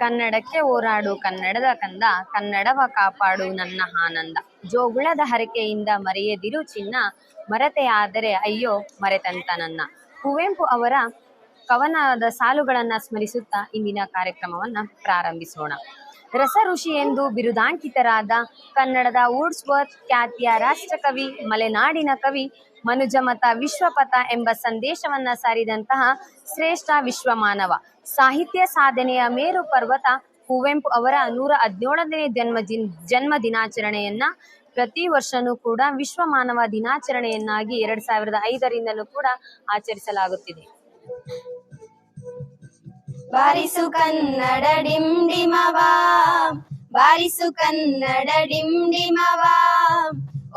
ಕನ್ನಡಕ್ಕೆ ಹೋರಾಡು, ಕನ್ನಡದ ಕಂದ, ಕನ್ನಡವ ಕಾಪಾಡು ನನ್ನ ಆನಂದ. ಜೋಗುಳದ ಹರಕೆಯಿಂದ ಮರೆಯದಿರು ಚಿನ್ನ, ಮರತೆ ಆದರೆ ಅಯ್ಯೋ ಮರೆತಂತ ನನ್ನ. ಕುವೆಂಪು ಅವರ ಕವನದ ಸಾಲುಗಳನ್ನ ಸ್ಮರಿಸುತ್ತಾ ಇಂದಿನ ಕಾರ್ಯಕ್ರಮವನ್ನ ಪ್ರಾರಂಭಿಸೋಣ. ರಸ ಋಷಿ ಎಂದು ಬಿರುದಾಂಕಿತರಾದ ಕನ್ನಡದ ವೂಡ್ಸ್ವರ್ತ್ ಖ್ಯಾತಿಯ ರಾಷ್ಟ್ರಕವಿ, ಮಲೆನಾಡಿನ ಕವಿ ಮನುಜಮತ ವಿಶ್ವಪಥ ಎಂಬ ಸಂದೇಶವನ್ನ ಸಾರಿದಂತಹ ಶ್ರೇಷ್ಠ ವಿಶ್ವಮಾನವ. ಸಾಹಿತ್ಯ ಸಾಧನೆಯ ಮೇರು ಪರ್ವತ ಕುವೆಂಪು ಅವರ ನೂರ ಹದಿನೇಳನೇ ಜನ್ಮ ಜನ್ಮ ದಿನಾಚರಣೆಯನ್ನ ಪ್ರತಿ ವರ್ಷನೂ ಕೂಡ ವಿಶ್ವ ಮಾನವ ದಿನಾಚರಣೆಯನ್ನಾಗಿ ಎರಡ್ ಸಾವಿರದ ಐದರಿಂದಲೂ ಕೂಡ ಆಚರಿಸಲಾಗುತ್ತಿದೆ. ಬಾರಿಸು ಕನ್ನಡ ಡಿಂಡಿಮವಾ, ಬಾರಿಸು ಕನ್ನಡ ಡಿಂಡಿಮವ.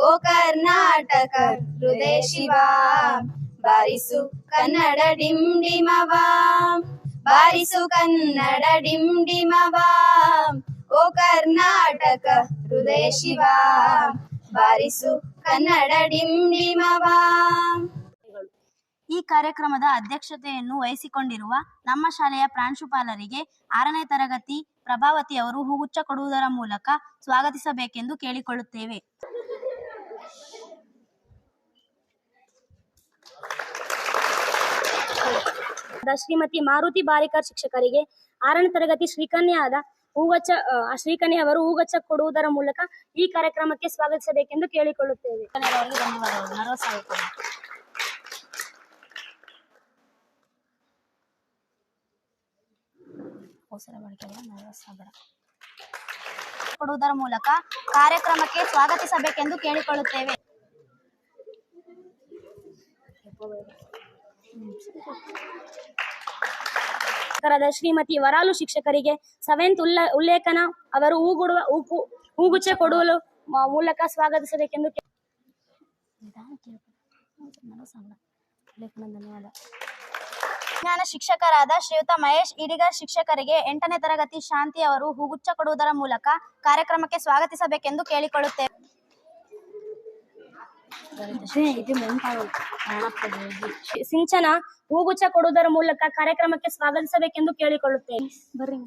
ಓ ಕರ್ನಾಟಕ, ಹೃದಯ ಶಿವ. ಬಾರಿಸು ಕನ್ನಡ ಡಿಂಡಿಮವ. ಬಾರಿಸು ಕನ್ನಡ ಡಿಂಡಿಮವ. ಓ ಕರ್ನಾಟಕ, ಹೃದಯ ಶಿವ. ಬಾರಿಸು ಕನ್ನಡ ಡಿಂಡಿಮವ. ಈ ಕಾರ್ಯಕ್ರಮದ ಅಧ್ಯಕ್ಷತೆಯನ್ನು ವಹಿಸಿಕೊಂಡಿರುವ ನಮ್ಮ ಶಾಲೆಯ ಪ್ರಾಂಶುಪಾಲರಿಗೆ ಆರನೇ ತರಗತಿ ಪ್ರಭಾವತಿ ಅವರು ಹೂಗುಚ್ಛ ಕೊಡುವುದರ ಮೂಲಕ ಸ್ವಾಗತಿಸಬೇಕೆಂದು ಕೇಳಿಕೊಳ್ಳುತ್ತೇವೆ. ಶ್ರೀಮತಿ ಮಾರುತಿ ಬಾರಿಕರ್ ಶಿಕ್ಷಕರಿಗೆ ಆರನೇ ತರಗತಿ ಶ್ರೀಕನ್ಯಾದ ಹೂಗಚ್ಚ ಶ್ರೀಕನ್ಯಾ ಅವರು ಹೂಗಚ್ಚ ಕೊಡುವುದರ ಮೂಲಕ ಈ ಕಾರ್ಯಕ್ರಮಕ್ಕೆ ಸ್ವಾಗತಿಸಬೇಕೆಂದು ಕೇಳಿಕೊಳ್ಳುತ್ತೇವೆ. ಕೊಡುವುದರ ಮೂಲಕ ಕಾರ್ಯಕ್ರಮಕ್ಕೆ ಸ್ವಾಗತಿಸಬೇಕೆಂದು ಕೇಳಿಕೊಳ್ಳುತ್ತೇವೆ. ಶಿಕ್ಷಕರಾದ ಶ್ರೀಮತಿ ವರಾಲು ಶಿಕ್ಷಕರಿಗೆ ಸೆವೆಂತ್ ಉಲ್ಲ ಉಲ್ಲೇಖನ ಅವರು ಹೂಗುಡುವ ಹೂಗು- ಕೊಡುವಲು ಕೊಡುವ ಮೂಲಕ ಸ್ವಾಗತಿಸಬೇಕೆಂದು ವಿಜ್ಞಾನ ಶಿಕ್ಷಕರಾದ ಶ್ರೀಯುತ ಮಹೇಶ್ ಇಡಿಗ ಶಿಕ್ಷಕರಿಗೆ ಎಂಟನೇ ತರಗತಿ ಶಾಂತಿ ಅವರು ಹೂಗುಚ್ಚ ಕೊಡುವುದರ ಮೂಲಕ ಕಾರ್ಯಕ್ರಮಕ್ಕೆ ಸ್ವಾಗತಿಸಬೇಕೆಂದು ಕೇಳಿಕೊಳ್ಳುತ್ತೇವೆ. ಸಿಂಚನ ಹೂಗುಚ್ಛ ಕೊಡುವುದರ ಮೂಲಕ ಕಾರ್ಯಕ್ರಮಕ್ಕೆ ಸ್ವಾಗತಿಸಬೇಕೆಂದು ಕೇಳಿಕೊಳ್ಳುತ್ತೇನೆ. ಬರ್ರಿ.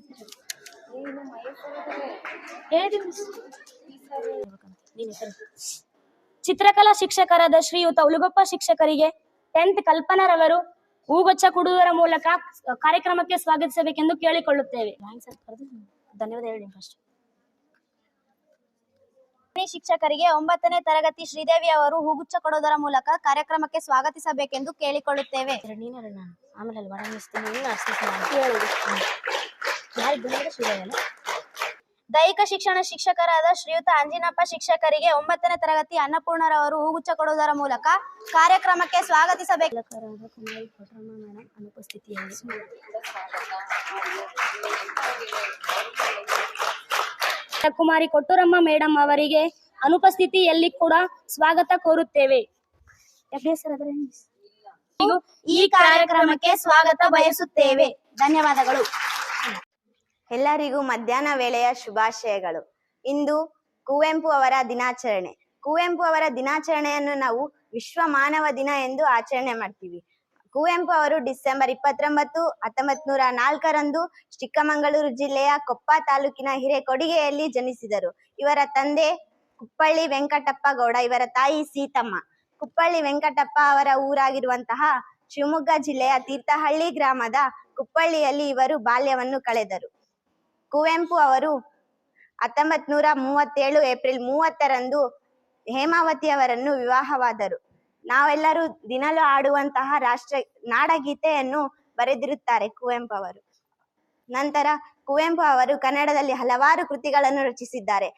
ಚಿತ್ರಕಲಾ ಶಿಕ್ಷಕರಾದ ಶ್ರೀಯುತ ಉಲುಗಪ್ಪ ಶಿಕ್ಷಕರಿಗೆ ಟೆಂತ್ ಕಲ್ಪನರವರು ಹೂಗುಚ್ಛ ಕೊಡುವುದರ ಮೂಲಕ ಕಾರ್ಯಕ್ರಮಕ್ಕೆ ಸ್ವಾಗತಿಸಬೇಕೆಂದು ಕೇಳಿಕೊಳ್ಳುತ್ತೇವೆ. ಧನ್ಯವಾದ ಹೇಳಿ ಫಸ್ಟ್ ಶಿಕ್ಷಕರಿಗೆ ಒಂಬತ್ತನೇ ತರಗತಿ ಶ್ರೀದೇವಿ ಅವರು ಹೂಗುಚ್ಚ ಕೊಡೋದರ ಮೂಲಕ ಕಾರ್ಯಕ್ರಮಕ್ಕೆ ಸ್ವಾಗತಿಸಬೇಕೆಂದು ಕೇಳಿಕೊಳ್ಳುತ್ತೇವೆ. ದೈಹಿಕ ಶಿಕ್ಷಣ ಶಿಕ್ಷಕರಾದ ಶ್ರೀಯುತ ಅಂಜಿನಪ್ಪ ಶಿಕ್ಷಕರಿಗೆ ಒಂಬತ್ತನೇ ತರಗತಿ ಅನ್ನಪೂರ್ಣರವರು ಹೂಗುಚ್ಚ ಕೊಡುವುದರ ಮೂಲಕ ಕಾರ್ಯಕ್ರಮಕ್ಕೆ ಸ್ವಾಗತಿಸಬೇಕು. ಅನುಪಸ್ಥಿತಿಯಲ್ಲಿ. ಕುಮಾರಿ ಕೊಟ್ಟೂರಮ್ಮ ಮೇಡಮ್ ಅವರಿಗೆ ಅನುಪಸ್ಥಿತಿಯಲ್ಲಿ ಕೂಡ ಸ್ವಾಗತ ಕೋರುತ್ತೇವೆ. ಈ ಕಾರ್ಯಕ್ರಮಕ್ಕೆ ಸ್ವಾಗತ ಬಯಸುತ್ತೇವೆ. ಧನ್ಯವಾದಗಳು. ಎಲ್ಲರಿಗೂ ಮಧ್ಯಾಹ್ನ ವೇಳೆಯ ಶುಭಾಶಯಗಳು. ಇಂದು ಕುವೆಂಪು ಅವರ ದಿನಾಚರಣೆ. ಕುವೆಂಪು ಅವರ ದಿನಾಚರಣೆಯನ್ನು ನಾವು ವಿಶ್ವ ಮಾನವ ದಿನ ಎಂದು ಆಚರಣೆ ಮಾಡ್ತೀವಿ. ಕುವೆಂಪು ಅವರು ಡಿಸೆಂಬರ್ ಇಪ್ಪತ್ತೊಂಬತ್ತು ಹತ್ತೊಂಬತ್ ನೂರ ನಾಲ್ಕರಂದು ಚಿಕ್ಕಮಗಳೂರು ಜಿಲ್ಲೆಯ ಕೊಪ್ಪ ತಾಲೂಕಿನ ಹಿರೇಕೊಡಿಗೆಯಲ್ಲಿ ಜನಿಸಿದರು. ಇವರ ತಂದೆ ಕುಪ್ಪಳ್ಳಿ ವೆಂಕಟಪ್ಪ ಗೌಡ, ಇವರ ತಾಯಿ ಸೀತಮ್ಮ. ಕುಪ್ಪಳ್ಳಿ ವೆಂಕಟಪ್ಪ ಅವರ ಊರಾಗಿರುವಂತಹ ಶಿವಮೊಗ್ಗ ಜಿಲ್ಲೆಯ ತೀರ್ಥಹಳ್ಳಿ ಗ್ರಾಮದ ಕುಪ್ಪಳ್ಳಿಯಲ್ಲಿ ಇವರು ಬಾಲ್ಯವನ್ನು ಕಳೆದರು. ಕುವೆಂಪು ಅವರು ಹತ್ತೊಂಬತ್ ನೂರ ಮೂವತ್ತೇಳು, ಏಪ್ರಿಲ್ ಮೂವತ್ತರಂದು ಹೇಮಾವತಿ ಅವರನ್ನು ವಿವಾಹವಾದರು. ನಾವೆಲ್ಲರೂ ದಿನಲೂ ಆಡುವಂತಹ ರಾಷ್ಟ್ರ ನಾಡಗೀತೆಯನ್ನು ಬರೆದಿರುತ್ತಾರೆ ಕುವೆಂಪು ಅವರು. ನಂತರ ಕುವೆಂಪು ಅವರು ಕನ್ನಡದಲ್ಲಿ ಹಲವಾರು ಕೃತಿಗಳನ್ನು ರಚಿಸಿದ್ದಾರೆ.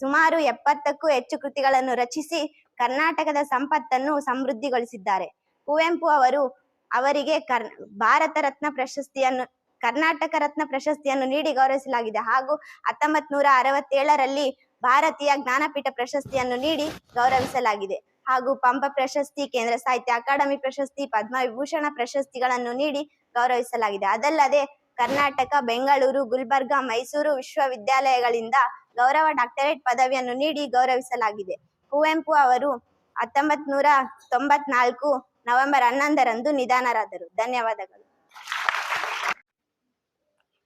ಸುಮಾರು ಎಪ್ಪತ್ತಕ್ಕೂ ಹೆಚ್ಚು ಕೃತಿಗಳನ್ನು ರಚಿಸಿ ಕರ್ನಾಟಕದ ಸಂಪತ್ತನ್ನು ಸಮೃದ್ಧಿಗೊಳಿಸಿದ್ದಾರೆ. ಕುವೆಂಪು ಅವರು ಅವರಿಗೆ ಕರ್, ಭಾರತ ರತ್ನ ಪ್ರಶಸ್ತಿಯನ್ನು, ಕರ್ನಾಟಕ ರತ್ನ ಪ್ರಶಸ್ತಿಯನ್ನು ನೀಡಿ ಗೌರವಿಸಲಾಗಿದೆ ಹಾಗೂ ಹತ್ತೊಂಬತ್ ನೂರ ಅರವತ್ತೇಳರಲ್ಲಿ ಭಾರತೀಯ ಜ್ಞಾನಪೀಠ ಪ್ರಶಸ್ತಿಯನ್ನು ನೀಡಿ ಗೌರವಿಸಲಾಗಿದೆ. ಹಾಗೂ ಪಂಪ ಪ್ರಶಸ್ತಿ, ಕೇಂದ್ರ ಸಾಹಿತ್ಯ ಅಕಾಡೆಮಿ ಪ್ರಶಸ್ತಿ ಪದ್ಮವಿಭೂಷಣ ಪ್ರಶಸ್ತಿಗಳನ್ನು ನೀಡಿ ಗೌರವಿಸಲಾಗಿದೆ. ಅದಲ್ಲದೆ ಕರ್ನಾಟಕ, ಬೆಂಗಳೂರು, ಗುಲ್ಬರ್ಗಾ, ಮೈಸೂರು ವಿಶ್ವವಿದ್ಯಾಲಯಗಳಿಂದ ಗೌರವ ಡಾಕ್ಟರೇಟ್ ಪದವಿಯನ್ನು ನೀಡಿ ಗೌರವಿಸಲಾಗಿದೆ. ಕುವೆಂಪು ಅವರು ಹತ್ತೊಂಬತ್ ನೂರ ತೊಂಬತ್ನಾಲ್ಕು ನವೆಂಬರ್ ಹನ್ನೊಂದರಂದು ನಿಧನರಾದರು. ಧನ್ಯವಾದಗಳು.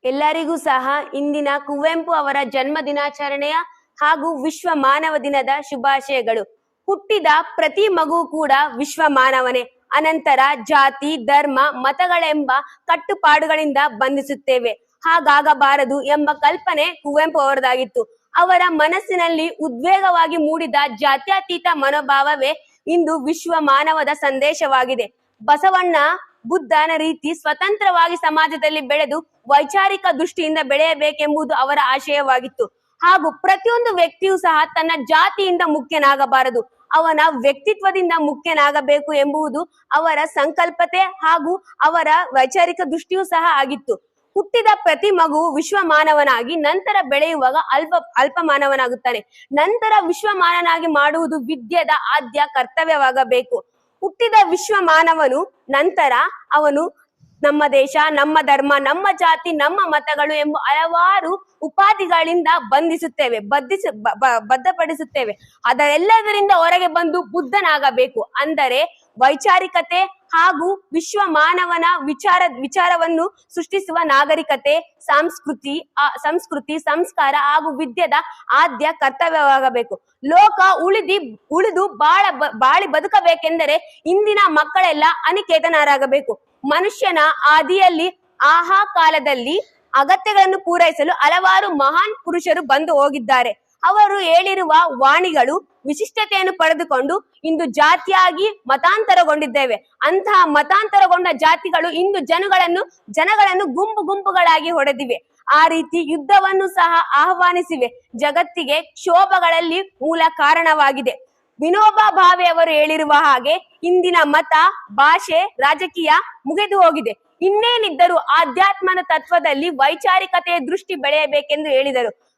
ಎಲ್ಲರಿಗೂ ಸಹ ಇಂದಿನ ಕುವೆಂಪು ಅವರ ಜನ್ಮ ದಿನಾಚರಣೆಯ ಹಾಗೂ ವಿಶ್ವ ಮಾನವ ದಿನದ ಶುಭಾಶಯಗಳು. ಹುಟ್ಟಿದ ಪ್ರತಿ ಮಗು ಕೂಡ ವಿಶ್ವ ಮಾನವನೇ ಅನಂತರ ಜಾತಿ, ಧರ್ಮ, ಮತಗಳೆಂಬ ಕಟ್ಟುಪಾಡುಗಳಿಂದ ಬಂಧಿಸುತ್ತೇವೆ. ಹಾಗಾಗಬಾರದು ಎಂಬ ಕಲ್ಪನೆ ಕುವೆಂಪು ಅವರದಾಗಿತ್ತು. ಅವರ ಮನಸ್ಸಿನಲ್ಲಿ ಉದ್ವೇಗವಾಗಿ ಮೂಡಿದ ಜಾತ್ಯತೀತ ಮನೋಭಾವವೇ ಇಂದು ವಿಶ್ವ ಮಾನವದ ಸಂದೇಶವಾಗಿದೆ. ಬಸವಣ್ಣ ಬುದ್ಧನ ರೀತಿ ಸ್ವತಂತ್ರವಾಗಿ ಸಮಾಜದಲ್ಲಿ ಬೆಳೆದು ವೈಚಾರಿಕ ದೃಷ್ಟಿಯಿಂದ ಬೆಳೆಯಬೇಕೆಂಬುದು ಅವರ ಆಶಯವಾಗಿತ್ತು. ಹಾಗೂ ಪ್ರತಿಯೊಂದು ವ್ಯಕ್ತಿಯೂ ಸಹ ತನ್ನ ಜಾತಿಯಿಂದ ಮುಖ್ಯನಾಗಬಾರದು. ಅವನ ವ್ಯಕ್ತಿತ್ವದಿಂದ ಮುಖ್ಯನಾಗಬೇಕು ಎಂಬುದು ಅವರ ಸಂಕಲ್ಪತೆ ಹಾಗೂ ಅವರ ವೈಚಾರಿಕ ದೃಷ್ಟಿಯೂ ಸಹ ಆಗಿತ್ತು. ಹುಟ್ಟಿದ ಪ್ರತಿ ಮಗು ವಿಶ್ವ ಮಾನವನಾಗಿ ನಂತರ ಬೆಳೆಯುವಾಗ ಅಲ್ಪ ಅಲ್ಪ ಮಾನವನಾಗುತ್ತಾನೆ ನಂತರ ವಿಶ್ವ ಮಾನವನಾಗಿ ಮಾಡುವುದು ವಿದ್ಯೆದ ಆದ್ಯ ಕರ್ತವ್ಯವಾಗಬೇಕು. ಹುಟ್ಟಿದ ವಿಶ್ವ ಮಾನವನು ನಂತರ ಅವನು ನಮ್ಮ ದೇಶ, ನಮ್ಮ ಧರ್ಮ, ನಮ್ಮ ಜಾತಿ, ನಮ್ಮ ಮತಗಳು ಎಂಬ ಹಲವಾರು ಉಪಾಧಿಗಳಿಂದ ಬಂಧಿಸುತ್ತೇವೆ, ಬದ್ಧಿಸ ಬದ್ಧಪಡಿಸುತ್ತೇವೆ. ಅದರೆಲ್ಲದರಿಂದ ಹೊರಗೆ ಬಂದು ಬುದ್ಧನಾಗಬೇಕು. ಅಂದರೆ ವೈಚಾರಿಕತೆ ಹಾಗೂ ವಿಶ್ವ ಮಾನವನ ವಿಚಾರ, ವಿಚಾರವನ್ನು ಸೃಷ್ಟಿಸುವ ನಾಗರಿಕತೆ, ಸಂಸ್ಕೃತಿ ಸಂಸ್ಕೃತಿ, ಸಂಸ್ಕಾರ ಹಾಗೂ ವಿದ್ಯದ ಆದ್ಯ ಕರ್ತವ್ಯವಾಗಬೇಕು. ಲೋಕ ಉಳಿದಿ, ಉಳಿದು ಬಾಳ ಬಾಳಿ ಬದುಕಬೇಕೆಂದರೆ ಇಂದಿನ ಮಕ್ಕಳೆಲ್ಲ ಅನಿಕೇತನರಾಗಬೇಕು. ಮನುಷ್ಯನ ಆದಿಯಲ್ಲಿ ಆಹಾ ಕಾಲದಲ್ಲಿ ಅಗತ್ಯಗಳನ್ನು ಪೂರೈಸಲು ಹಲವಾರು ಮಹಾನ್ ಪುರುಷರು ಬಂದು ಹೋಗಿದ್ದಾರೆ. ಅವರು ಹೇಳಿರುವ ವಾಣಿಗಳು ವಿಶಿಷ್ಟತೆಯನ್ನು ಪಡೆದುಕೊಂಡು ಇಂದು ಜಾತಿಯಾಗಿ ಮತಾಂತರಗೊಂಡಿದ್ದೇವೆ. ಅಂತಹ ಮತಾಂತರಗೊಂಡ ಜಾತಿಗಳು ಇಂದು ಜನಗಳನ್ನು ಜನಗಳನ್ನು ಗುಂಪು ಗುಂಪುಗಳಾಗಿ ಹೊಡೆದಿವೆ. ಆ ರೀತಿ ಯುದ್ಧವನ್ನು ಸಹ ಆಹ್ವಾನಿಸಿವೆ. ಜಗತ್ತಿಗೆ ಕ್ಷೋಭಗಳಲ್ಲಿ ಮೂಲ ಕಾರಣವಾಗಿದೆ. ವಿನೋಬಾ ಭಾವೆ ಅವರು ಹೇಳಿರುವ ಹಾಗೆ ಇಂದಿನ ಮತ, ಭಾಷೆ, ರಾಜಕೀಯ ಮುಗಿದು ಹೋಗಿದೆ. ಇನ್ನೇನಿದ್ದರೂ ಆಧ್ಯಾತ್ಮನ ತತ್ವದಲ್ಲಿ ವೈಚಾರಿಕತೆಯ ದೃಷ್ಟಿ ಬೆಳೆಯಬೇಕೆಂದು ಹೇಳಿದರು.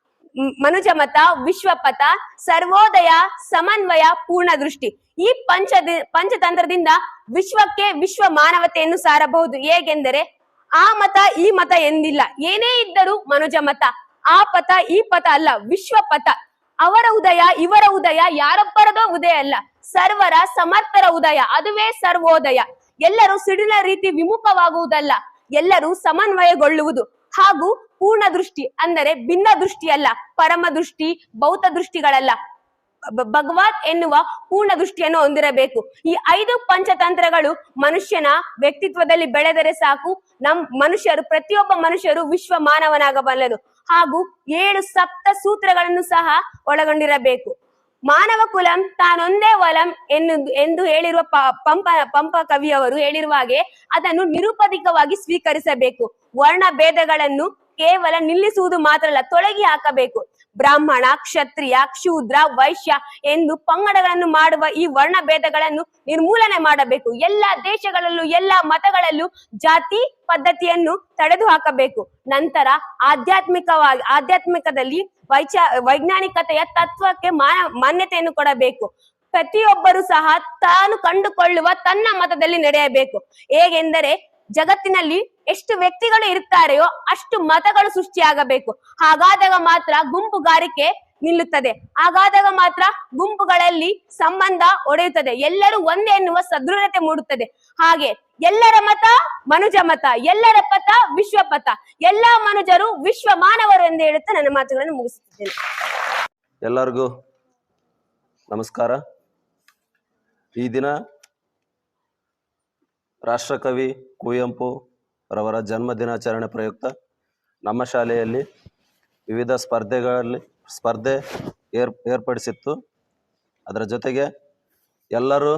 ಮನುಜ ಮತ, ವಿಶ್ವಪಥ, ಸರ್ವೋದಯ, ಸಮನ್ವಯ, ಪೂರ್ಣ ದೃಷ್ಟಿ. ಈ ಪಂಚ ಪಂಚತಂತ್ರದಿಂದ ವಿಶ್ವಕ್ಕೆ ವಿಶ್ವ ಮಾನವತೆಯನ್ನು ಸಾರಬಹುದು. ಹೇಗೆಂದರೆ, ಆ ಮತ, ಈ ಮತ ಎಂದಿಲ್ಲ. ಏನೇ ಇದ್ದರೂ ಮನುಜ ಮತ. ಆ ಪಥ, ಈ ಪಥ ಅಲ್ಲ, ವಿಶ್ವಪಥ. ಅವರ ಉದಯ, ಇವರ ಉದಯ ಯಾರೊಬ್ಬರದ ಉದಯ ಅಲ್ಲ, ಸರ್ವರ ಸಮರ್ಥರ ಉದಯ, ಅದುವೇ ಸರ್ವೋದಯ. ಎಲ್ಲರೂ ಸಿಡಿಲ ರೀತಿ ವಿಮುಖವಾಗುವುದಲ್ಲ, ಎಲ್ಲರೂ ಸಮನ್ವಯಗೊಳ್ಳುವುದು ಹಾಗೂ ಪೂರ್ಣ ದೃಷ್ಟಿ ಅಂದರೆ ಭಿನ್ನ ದೃಷ್ಟಿಯಲ್ಲ ಪರಮ ದೃಷ್ಟಿ ಭೌತ ದೃಷ್ಟಿಗಳಲ್ಲ ಭಗವಾನ್ ಭಗವತ್ ಎನ್ನುವ ಪೂರ್ಣ ದೃಷ್ಟಿಯನ್ನು ಹೊಂದಿರಬೇಕು. ಈ ಐದು ಪಂಚತಂತ್ರಗಳು ಮನುಷ್ಯನ ವ್ಯಕ್ತಿತ್ವದಲ್ಲಿ ಬೆಳೆದರೆ ಸಾಕು, ನಮ್ ಮನುಷ್ಯರು, ಪ್ರತಿಯೊಬ್ಬ ಮನುಷ್ಯರು ವಿಶ್ವ ಮಾನವನಾಗಬಲ್ಲರು ಹಾಗೂ ಏಳು ಸಪ್ತ ಸೂತ್ರಗಳನ್ನು ಸಹ ಒಳಗೊಂಡಿರಬೇಕು. ಮಾನವ ಕುಲಂ ತಾನೊಂದೇ ವಲಂ ಎನ್ನು, ಎಂದು ಹೇಳಿರುವ ಪಂಪ ಪಂಪ ಕವಿಯವರು ಹೇಳಿರುವ ಹಾಗೆ ಅದನ್ನು ನಿರುಪದಿಕವಾಗಿ ಸ್ವೀಕರಿಸಬೇಕು. ವರ್ಣ ಭೇದಗಳನ್ನು ಕೇವಲ ನಿಲ್ಲಿಸುವುದು ಮಾತ್ರ ಅಲ್ಲ ತೊಳಗಿ ಹಾಕಬೇಕು ಬ್ರಾಹ್ಮಣ, ಕ್ಷತ್ರಿಯ, ಕ್ಷೂದ್ರ, ವೈಶ್ಯ ಎಂದು ಪಂಗಡಗಳನ್ನು ಮಾಡುವ ಈ ವರ್ಣ ಭೇದಗಳನ್ನು ನಿರ್ಮೂಲನೆ ಮಾಡಬೇಕು. ಎಲ್ಲ ದೇಶಗಳಲ್ಲೂ, ಎಲ್ಲ ಮತಗಳಲ್ಲೂ ಜಾತಿ ಪದ್ಧತಿಯನ್ನು ತಡೆದು ಹಾಕಬೇಕು. ನಂತರ ಆಧ್ಯಾತ್ಮಿಕವಾಗಿ, ಆಧ್ಯಾತ್ಮಿಕದಲ್ಲಿ ವೈಚ, ವೈಜ್ಞಾನಿಕತೆಯ ತತ್ವಕ್ಕೆ ಮಾನ್ಯತೆಯನ್ನು ಕೊಡಬೇಕು. ಪ್ರತಿಯೊಬ್ಬರು ಸಹ ತಾನು ಕಂಡುಕೊಳ್ಳುವ ತನ್ನ ಮತದಲ್ಲಿ ನಡೆಯಬೇಕು. ಹೇಗೆಂದರೆ ಜಗತ್ತಿನಲ್ಲಿ ಎಷ್ಟು ವ್ಯಕ್ತಿಗಳು ಇರ್ತಾರೆಯೋ ಅಷ್ಟು ಮತಗಳು ಸೃಷ್ಟಿಯಾಗಬೇಕು. ಹಾಗಾದಾಗ ಮಾತ್ರ ಗುಂಪುಗಾರಿಕೆ ನಿಲ್ಲುತ್ತದೆ. ಹಾಗಾದಾಗ ಮಾತ್ರ ಗುಂಪುಗಳಲ್ಲಿ ಸಂಬಂಧ ಒಡೆಯುತ್ತದೆ. ಎಲ್ಲರೂ ಒಂದೇ ಎನ್ನುವ ಸದೃಢತೆ ಮೂಡುತ್ತದೆ. ಹಾಗೆ ಎಲ್ಲರ ಮತ ಮನುಜ ಮತ, ಎಲ್ಲರ ಪಥ ವಿಶ್ವ ಪಥ. ಎಲ್ಲಾ ಮನುಜರು ವಿಶ್ವ ಮಾನವರು ಎಂದು ಹೇಳುತ್ತಾ ನನ್ನ ಮಾತುಗಳನ್ನು ಮುಗಿಸುತ್ತಿದ್ದೇನೆ. ಎಲ್ಲರಿಗೂ ನಮಸ್ಕಾರ. ಈ ದಿನ ರಾಷ್ಟ್ರಕವಿ ಕುವೆಂಪು ರವರ ಜನ್ಮ ದಿನಾಚರಣೆ ಪ್ರಯುಕ್ತ ನಮ್ಮ ಶಾಲೆಯಲ್ಲಿ ವಿವಿಧ ಸ್ಪರ್ಧೆಗಳಲ್ಲಿ ಸ್ಪರ್ಧೆ ಏರ್ ಏರ್ಪಡಿಸಿತ್ತು. ಅದರ ಜೊತೆಗೆ ಎಲ್ಲರೂ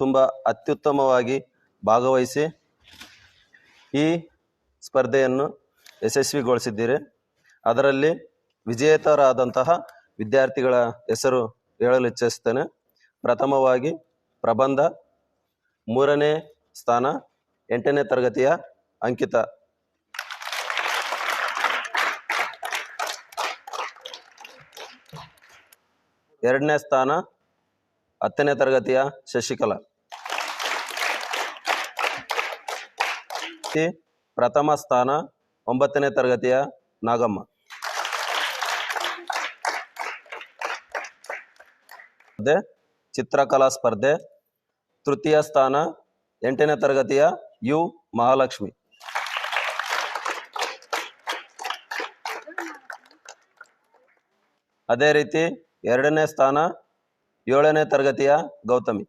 ತುಂಬ ಅತ್ಯುತ್ತಮವಾಗಿ ಭಾಗವಹಿಸಿ ಈ ಸ್ಪರ್ಧೆಯನ್ನು ಯಶಸ್ವಿಗೊಳಿಸಿದ್ದೀರಿ. ಅದರಲ್ಲಿ ವಿಜೇತರಾದಂತಹ ವಿದ್ಯಾರ್ಥಿಗಳ ಹೆಸರು ಹೇಳಲು ಇಚ್ಛಿಸ್ತೇನೆ ಪ್ರಥಮವಾಗಿ ಪ್ರಬಂಧ, ಮೂರನೇ ಸ್ಥಾನ, ಎಂಟನೇ ತರಗತಿಯ ಅಂಕಿತ. ಎರಡನೇ ಸ್ಥಾನ, ಹತ್ತನೇ ತರಗತಿಯ ಶಶಿಕಲಾ. ಪ್ರಥಮ ಸ್ಥಾನ, ಒಂಬತ್ತನೇ ತರಗತಿಯ ನಾಗಮ್ಮ. ಚಿತ್ರಕಲಾ ಸ್ಪರ್ಧೆ. ತೃತೀಯ ಸ್ಥಾನ, ಎಂಟನೇ ತರಗತಿಯ ಯು ಮಹಾಲಕ್ಷ್ಮಿ. ಅದೇ ರೀತಿ ಎರಡನೇ ಸ್ಥಾನ, ಏಳನೇ ತರಗತಿಯ ಗೌತಮಿ.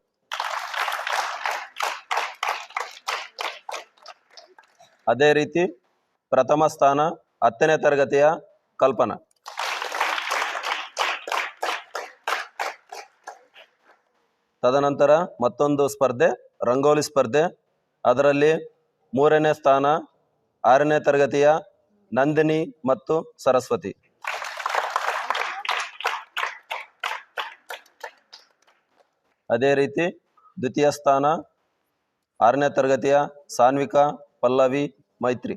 ಅದೇ ರೀತಿ ಪ್ರಥಮ ಸ್ಥಾನ, ಹತ್ತನೇ ತರಗತಿಯ ಕಲ್ಪನಾ. ತದನಂತರ ಮತ್ತೊಂದು ಸ್ಪರ್ಧೆ, ರಂಗೋಲಿ ಸ್ಪರ್ಧೆ. ಅದರಲ್ಲಿ ಮೂರನೇ ಸ್ಥಾನ, ಆರನೇ ತರಗತಿಯ ನಂದಿನಿ ಮತ್ತು ಸರಸ್ವತಿ. ಅದೇ ರೀತಿ ದ್ವಿತೀಯ ಸ್ಥಾನ, ಆರನೇ ತರಗತಿಯ ಸಾನ್ವಿಕಾ ಪಲ್ಲವಿ ಮೈತ್ರಿ.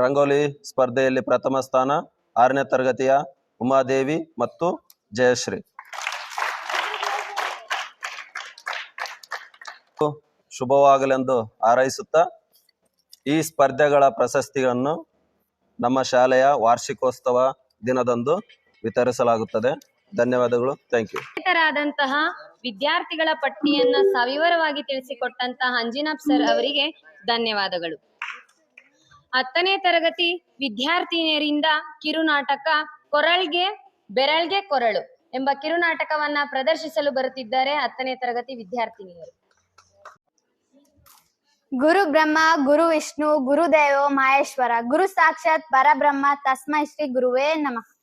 ರಂಗೋಲಿ ಸ್ಪರ್ಧೆಯಲ್ಲಿ ಪ್ರಥಮ ಸ್ಥಾನ, ಆರನೇ ತರಗತಿಯ ಉಮಾದೇವಿ ಮತ್ತು ಜಯಶ್ರೀ. ಶುಭವಾಗಲೆಂದು ಹಾರೈಸುತ್ತಾ ಈ ಸ್ಪರ್ಧೆಗಳ ಪ್ರಶಸ್ತಿಯನ್ನು ನಮ್ಮ ಶಾಲೆಯ ವಾರ್ಷಿಕೋತ್ಸವ ದಿನದಂದು ವಿತರಿಸಲಾಗುತ್ತದೆ. ಧನ್ಯವಾದಗಳು. Thank you. ರೈತರಾದಂತಹ ವಿದ್ಯಾರ್ಥಿಗಳ ಪಟ್ಟಿಯನ್ನ ಸವಿವರವಾಗಿ ತಿಳಿಸಿಕೊಟ್ಟಂತಹ ಅಂಜಿನಾಬ್ ಸರ್ ಅವರಿಗೆ ಧನ್ಯವಾದಗಳು. ಹತ್ತನೇ ತರಗತಿ ವಿದ್ಯಾರ್ಥಿನಿಯರಿಂದ ಕಿರುನಾಟಕ ಕೊರಳ್ಗೆ ಬೆರಳ್ಗೆ ಕೊರಳು ಎಂಬ ಕಿರುನಾಟಕವನ್ನ ಪ್ರದರ್ಶಿಸಲು ಬರುತ್ತಿದ್ದಾರೆ ಹತ್ತನೇ ತರಗತಿ ವಿದ್ಯಾರ್ಥಿನಿಯರು. ಗುರು ಬ್ರಹ್ಮ, ಗುರು ವಿಷ್ಣು ಗುರುದೇವೋ ಮಹೇಶ್ವರ. ಗುರು ಸಾಕ್ಷಾತ್ ಪರಬ್ರಹ್ಮ. ತಸ್ಮೈ ಶ್ರೀ ಗುರುವೇ ನಮಃ.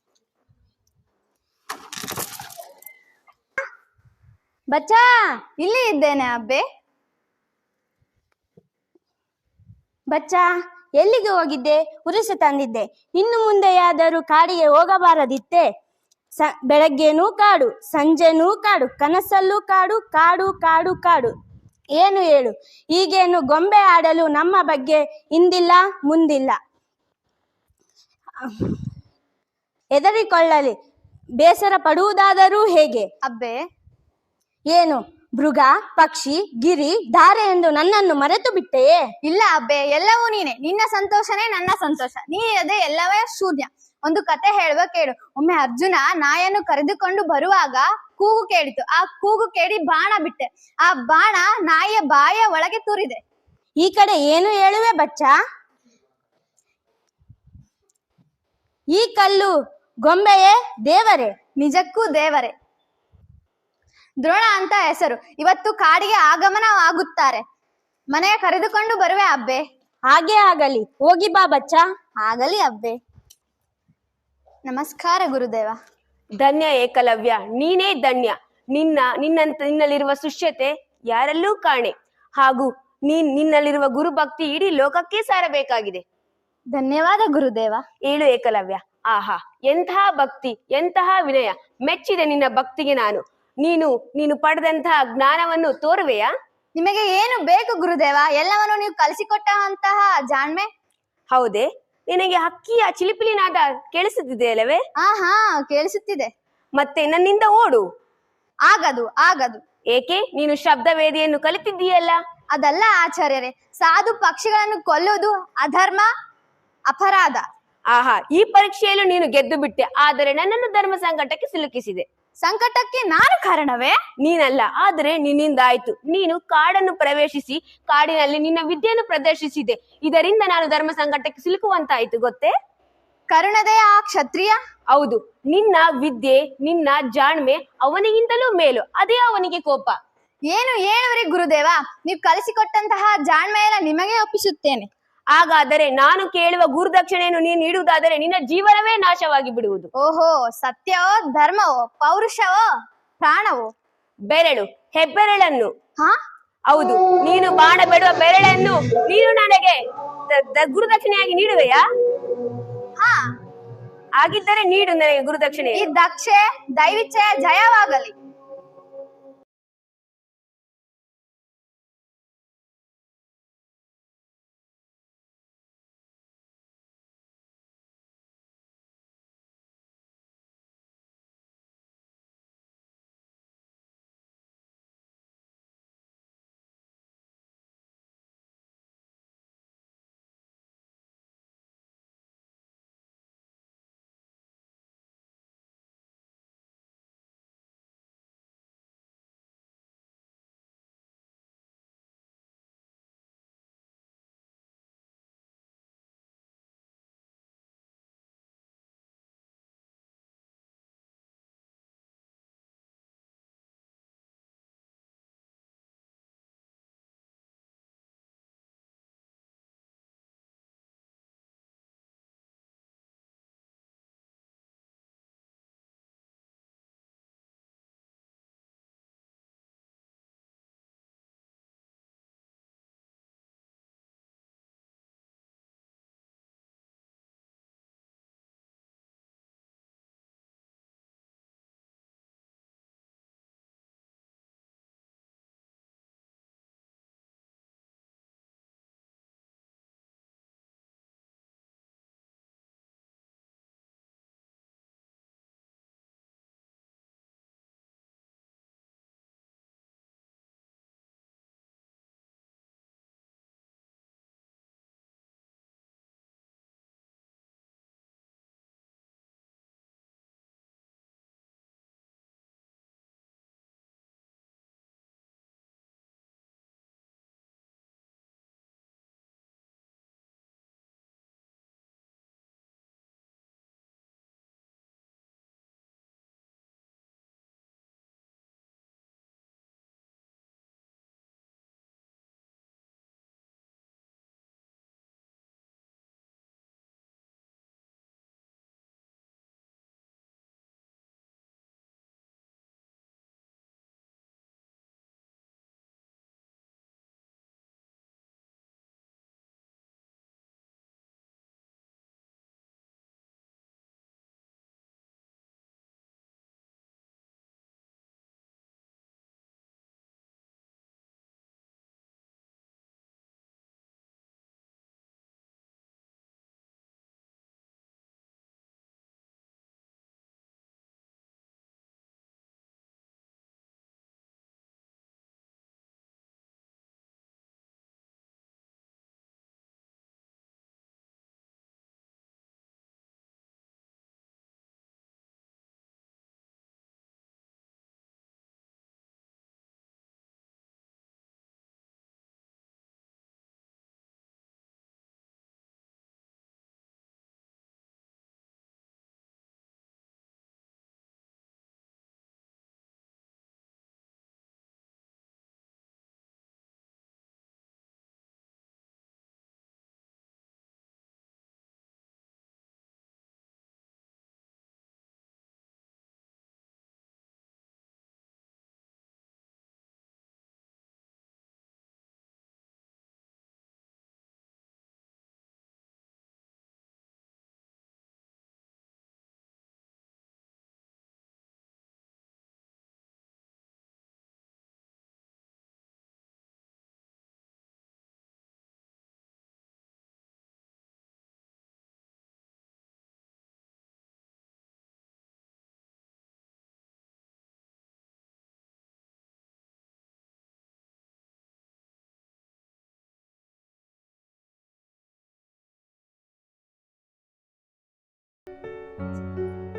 ಬಚ್ಚಾ, ಇಲ್ಲಿ ಇದ್ದೇನೆ ಅಬ್ಬೆ. ಬಚ್ಚಾ, ಎಲ್ಲಿಗೆ ಹೋಗಿದ್ದೆ? ಉರಿಸಿ ತಂದಿದ್ದೆ. ಇನ್ನು ಮುಂದೆಯಾದರೂ ಕಾಡಿಗೆ ಹೋಗಬಾರದಿತ್ತೆ. ಸ, ಬೆಳಗ್ಗೆನೂ ಕಾಡು, ಸಂಜೆನೂ ಕಾಡು, ಕನಸಲ್ಲೂ ಕಾಡು ಕಾಡು ಕಾಡು ಕಾಡು. ಏನು ಹೇಳು? ಈಗೇನು ಗೊಂಬೆ ಆಡಲು ನಮ್ಮ ಬಗ್ಗೆ ಹಿಂದಿಲ್ಲ ಮುಂದಿಲ್ಲ. ಹೆದರಿಕೊಳ್ಳಲಿ. ಬೇಸರ ಪಡುವುದಾದರೂ ಹೇಗೆ? ಅಬ್ಬೆ. ಏನು? ಮೃಗ ಪಕ್ಷಿ ಗಿರಿ ಧಾರೆ ಎಂದು ನನ್ನನ್ನು ಮರೆತು ಬಿಟ್ಟೆಯೇ? ಇಲ್ಲ ಅಬ್ಬೆ ಎಲ್ಲವೂ ನೀನೆ. ನಿನ್ನ ಸಂತೋಷನೇ ನನ್ನ ಸಂತೋಷ. ನೀನದೆ ಎಲ್ಲವೇ ಶೂನ್ಯ. ಒಂದು ಕತೆ ಹೇಳುವ ಕೇಳು. ಒಮ್ಮೆ ಅರ್ಜುನ ನಾಯನ್ನು ಕರೆದುಕೊಂಡು ಬರುವಾಗ ಕೂಗು ಕೇಳಿತು. ಆ ಕೂಗು ಕೇಳಿ ಬಾಣ ಬಿಟ್ಟೆ. ಆ ಬಾಣ ನಾಯಿಯ ಬಾಯ ಒಳಗೆ ತೂರಿದೆ. ಈ ಕಡೆ ಏನು ಹೇಳುವೆ ಬಚ್ಚ? ಈ ಕಲ್ಲು ಗೊಂಬೆಯೇ ದೇವರೇ? ನಿಜಕ್ಕೂ ದೇವರೇ. ದ್ರೋಣ ಅಂತ ಹೆಸರು. ಇವತ್ತು ಕಾಡಿಗೆ ಆಗಮನವಾಗುತ್ತಾರೆ. ಮನೆಯ ಕರೆದುಕೊಂಡು ಬರುವೆ ಅಬ್ಬೆ. ಹಾಗೆ ಆಗಲಿ. ಹೋಗಿ ಬಾ ಬಚ್ಚ. ಆಗಲಿ ಅಬ್ಬೆ. ನಮಸ್ಕಾರ ಗುರುದೇವ. ಧನ್ಯ ಏಕಲವ್ಯ. ನೀನೇ ಧನ್ಯ. ನಿನ್ನ ನಿನ್ನಂತ ನಿನ್ನಲ್ಲಿರುವ ಸುಷ್ಯತೆ ಯಾರಲ್ಲೂ ಕಾಣೆ. ಹಾಗೂ ನೀನ್ ನಿನ್ನಲ್ಲಿರುವ ಗುರುಭಕ್ತಿ ಇಡೀ ಲೋಕಕ್ಕೆ ಸಾರಬೇಕಾಗಿದೆ. ಧನ್ಯವಾದ ಗುರುದೇವ. ಏಳು ಏಕಲವ್ಯ. ಆಹಾ ಎಂತಹ ಭಕ್ತಿ ಎಂತಹ ವಿನಯ. ಮೆಚ್ಚಿದೆ ನಿನ್ನ ಭಕ್ತಿಗೆ ನಾನು. ನೀನು ನೀನು ಪಡೆದಂತಹ ಜ್ಞಾನವನ್ನು ತೋರುವೆಯಾ? ನಿಮಗೆ ಏನು ಬೇಕು ಗುರುದೇವ? ಎಲ್ಲವನ್ನು ನೀವು ಕಲಿಸಿಕೊಟ್ಟಂತಹ ಜಾಣ್ಮೆ? ಹೌದೇ. ನಿನಗೆ ಹಕ್ಕಿಯ ಚಿಲಿಪಿಲಿನಾದ ಅಲ್ಲವೇ ಆ ಹಾ ಕೇಳಿಸುತ್ತಿದೆ. ಮತ್ತೆ ನನ್ನಿಂದ ಓಡು. ಆಗದು ಆಗದು. ಏಕೆ? ನೀನು ಶಬ್ದವೇದಿಯನ್ನು ಕಲಿತಿದ್ದೀಯಲ್ಲ? ಅದಲ್ಲ ಆಚಾರ್ಯರೇ ಸಾಧು ಪಕ್ಷಿಗಳನ್ನು ಕೊಲ್ಲುವುದು ಅಧರ್ಮ ಅಪರಾಧ. ಆಹಾ ಈ ಪರೀಕ್ಷೆಯಲ್ಲೂ ನೀನು ಗೆದ್ದು ಬಿಟ್ಟೆ ಆದರೆ ನನ್ನನ್ನು ಧರ್ಮ ಸಂಕಟಕ್ಕೆ ಸಿಲುಕಿಸಿದೆ. ಸಂಕಟಕ್ಕೆ ನಾನು ಕಾರಣವೇ? ನೀನಲ್ಲ ಆದರೆ ನಿನ್ನಿಂದ ಆಯ್ತು ನೀನು ಕಾಡನ್ನು ಪ್ರವೇಶಿಸಿ ಕಾಡಿನಲ್ಲಿ ನಿನ್ನ ವಿದ್ಯೆಯನ್ನು ಪ್ರದರ್ಶಿಸಿದೆ. ಇದರಿಂದ ನಾನು ಧರ್ಮ ಸಂಕಟಕ್ಕೆ ಸಿಲುಕುವಂತಾಯ್ತು ಗೊತ್ತೇ? ಕರುಣದೇ ಆ ಕ್ಷತ್ರಿಯ? ಹೌದು ನಿನ್ನ ವಿದ್ಯೆ ನಿನ್ನ ಜಾಣ್ಮೆ ಅವನಿಗಿಂತಲೂ ಮೇಲು ಅದೇ ಅವನಿಗೆ ಕೋಪ. ಏನು ಹೇಳುವರಿ ಗುರುದೇವ? ನೀವು ಕಲಿಸಿಕೊಟ್ಟಂತಹ ಜಾಣ್ಮೆಯನ್ನ ನಿಮಗೆ ಒಪ್ಪಿಸುತ್ತೇನೆ. ಹಾಗಾದರೆ ನಾನು ಕೇಳುವ ಗುರುದಕ್ಷಿಣೆಯನ್ನು ನೀನು ನೀಡುವುದಾದರೆ ನಿನ್ನ ಜೀವನವೇ ನಾಶವಾಗಿ ಬಿಡುವುದು. ಓಹೋ ಸತ್ಯವೋ ಧರ್ಮವೋ ಪೌರುಷವೋ ಪ್ರಾಣವೋ? ಬೆರಳು ಹೆಬ್ಬೆರಳನ್ನು. ಹಾ? ಹೌದು ನೀನು ಬಾಣ ಬಿಡುವ ಬೆರಳನ್ನು ನೀನು ನನಗೆ ಗುರುದಕ್ಷಿಣೆಯಾಗಿ ನೀಡುವೆಯಾ? ಹಾ. ಆಗಿದ್ದರೆ ನೀಡು ನನಗೆ ಗುರುದಕ್ಷಿಣೆ. ಈ ದಕ್ಷೆ ದೈವಿಚ್ಛೆಯ ಜಯವಾಗಲಿ.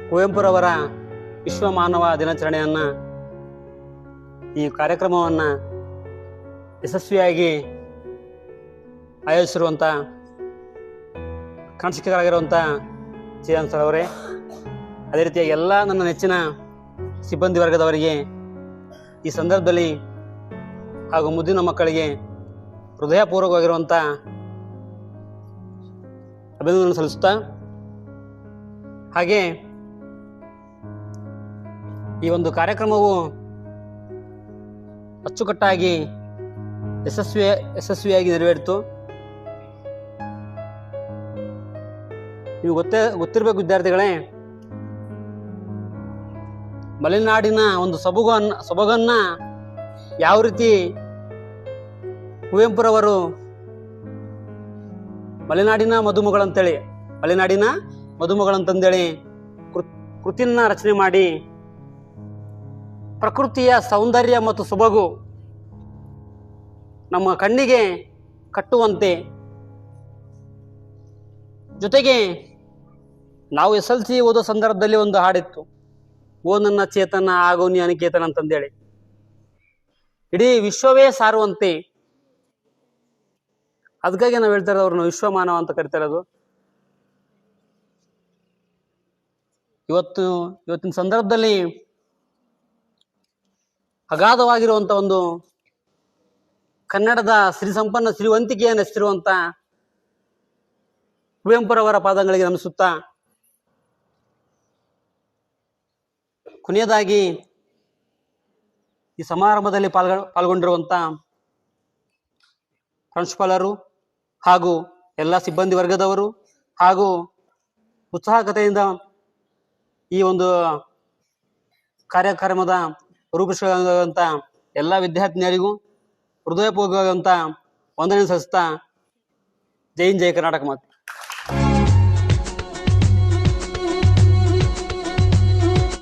ಕುವೆಂಪುರವರ ವಿಶ್ವ ಮಾನವ ದಿನಾಚರಣೆಯನ್ನು ಈ ಕಾರ್ಯಕ್ರಮವನ್ನು ಯಶಸ್ವಿಯಾಗಿ ಆಯೋಜಿಸಿರುವಂಥ ಕನ್ನಡ ಶಿಕ್ಷಕರಾಗಿರುವಂಥ ಚೇತನ್ ಸರ್ ಅವರೇ, ಅದೇ ರೀತಿಯಾಗಿ ಎಲ್ಲ ನನ್ನ ನೆಚ್ಚಿನ ಸಿಬ್ಬಂದಿ ವರ್ಗದವರಿಗೆ ಈ ಸಂದರ್ಭದಲ್ಲಿ ಹಾಗೂ ಮುದ್ದಿನ ಮಕ್ಕಳಿಗೆ ಹೃದಯಪೂರ್ವಕವಾಗಿರುವಂಥ ಅಭಿನಂದನೆ ಸಲ್ಲಿಸುತ್ತಾ, ಹಾಗೆ ಈ ಒಂದು ಕಾರ್ಯಕ್ರಮವು ಅಚ್ಚುಕಟ್ಟಾಗಿ ಯಶಸ್ವಿ, ಯಶಸ್ವಿಯಾಗಿ ನೆರವೇರಿತು. ನೀವು ಗೊತ್ತೇ, ಗೊತ್ತಿರಬೇಕು ವಿದ್ಯಾರ್ಥಿಗಳೇ, ಮಲೆನಾಡಿನ ಒಂದು ಸೊಬಗನ್ನ ಸೊಬಗನ್ನ ಯಾವ ರೀತಿ ಕುವೆಂಪುರವರು ಮಲೆನಾಡಿನ ಮದುಮಗಳಂತೇಳಿ, ಮಲೆನಾಡಿನ ಮದುಮಗಳಂತಂದೇಳಿ ಕೃ, ಕೃತಿಯನ್ನ ರಚನೆ ಮಾಡಿ ಪ್ರಕೃತಿಯ ಸೌಂದರ್ಯ ಮತ್ತು ಸೊಬಗು ನಮ್ಮ ಕಣ್ಣಿಗೆ ಕಟ್ಟುವಂತೆ. ಜೊತೆಗೆ ನಾವು ಎಸ್ ಎಲ್ ಸಿ ಓದೋ ಸಂದರ್ಭದಲ್ಲಿ ಒಂದು ಹಾಡಿತ್ತು. ಓ ನನ್ನ ಚೇತನ, ಆಗೋ ನೀ ಅನಿಕೇತನ ಅಂತಂದೇಳಿ. ಇಡೀ ವಿಶ್ವವೇ ಸಾರುವಂತೆ. ಅದಕ್ಕಾಗಿ ನಾವು ಹೇಳ್ತಾ ಇರೋದು ಅವ್ರನ್ನ ವಿಶ್ವಮಾನವ ಅಂತ ಕರಿತಾ ಇರೋದು. ಇವತ್ತು, ಇವತ್ತಿನ ಸಂದರ್ಭದಲ್ಲಿ ಅಗಾಧವಾಗಿರುವಂತ ಒಂದು ಕನ್ನಡದ ಶ್ರೀ ಸಂಪನ್ನ ಶ್ರೀವಂತಿಕೆಯನ್ನು ಹೆಸರಿರುವಂತ ಕುವೆಂಪುರವರ ಪಾದಗಳಿಗೆ ನಮಿಸುತ್ತಾ ಕೊನೆಯದಾಗಿ ಈ ಸಮಾರಂಭದಲ್ಲಿ ಪಾಲ್ಗ ಪಾಲ್ಗೊಂಡಿರುವಂಥ ಪ್ರಾಂಶುಪಾಲರು ಹಾಗೂ ಎಲ್ಲ ಸಿಬ್ಬಂದಿ ವರ್ಗದವರು ಹಾಗೂ ಉತ್ಸಾಹಕತೆಯಿಂದ ಈ ಒಂದು ಕಾರ್ಯಕ್ರಮದ ರೂಪಿಸಿದಂತ ಎಲ್ಲ ವಿದ್ಯಾರ್ಥಿನಿಯರಿಗೂ ಹೃದಯಪೂರ್ವಕವಾದಂಥ ವಂದನೆ ಸಲ್ಲಿಸ್ತಾ ಜೈ ಹಿಂದ್ ಜೈ ಕರ್ನಾಟಕ ಮಾತು.